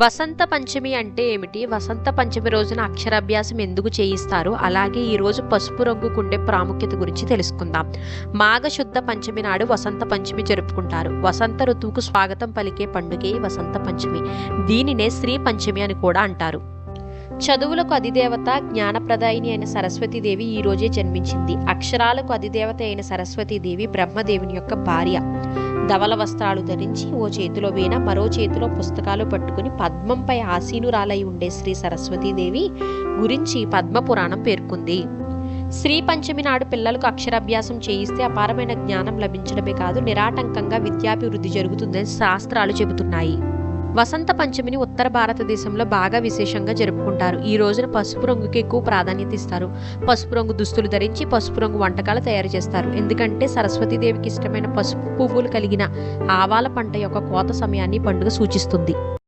వసంత పంచమి అంటే ఏమిటి? వసంత పంచమి రోజున అక్షరాభ్యాసం ఎందుకు చేయిస్తారు? అలాగే ఈరోజు పసుపు పసుపు రంగుకుండే ప్రాముఖ్యత గురించి తెలుసుకుందాం. మాఘశుద్ధ పంచమి నాడు వసంత పంచమి జరుపుకుంటారు. వసంత ఋతువుకు స్వాగతం పలికే పండుగే వసంత పంచమి. దీనినే శ్రీ పంచమి అని కూడా అంటారు. చదువులకు అధిదేవత జ్ఞానప్రదాయిని అయిన సరస్వతీదేవి ఈ రోజే జన్మించింది. అక్షరాలకు అధిదేవత అయిన సరస్వతీదేవి బ్రహ్మదేవుని యొక్క భార్య. ధవల వస్త్రాలు ధరించి ఓ చేతిలో వీణ మరో చేతిలో పుస్తకాలు పట్టుకుని పద్మంపై ఆసీనురాలై ఉండే శ్రీ సరస్వతీదేవి గురించి పద్మపురాణం పేర్కొంది. శ్రీ పంచమి నాడు పిల్లలకు అక్షరాభ్యాసం చేయిస్తే అపారమైన జ్ఞానం లభించడమే కాదు నిరాటంకంగా విద్యాభివృద్ధి జరుగుతుందని శాస్త్రాలు చెబుతున్నాయి. వసంత పంచమిని ఉత్తర భారతదేశంలో బాగా విశేషంగా జరుపుకుంటారు. ఈ రోజున పసుపు రంగుకి ఎక్కువ ప్రాధాన్యత ఇస్తారు. పసుపు రంగు దుస్తులు ధరించి పసుపు రంగు వంటకాలు తయారు చేస్తారు. ఎందుకంటే సరస్వతీదేవికి ఇష్టమైన పసుపు పువ్వులు కలిగిన ఆవాల పంట యొక్క కోత సమయాన్ని పండుగ సూచిస్తుంది.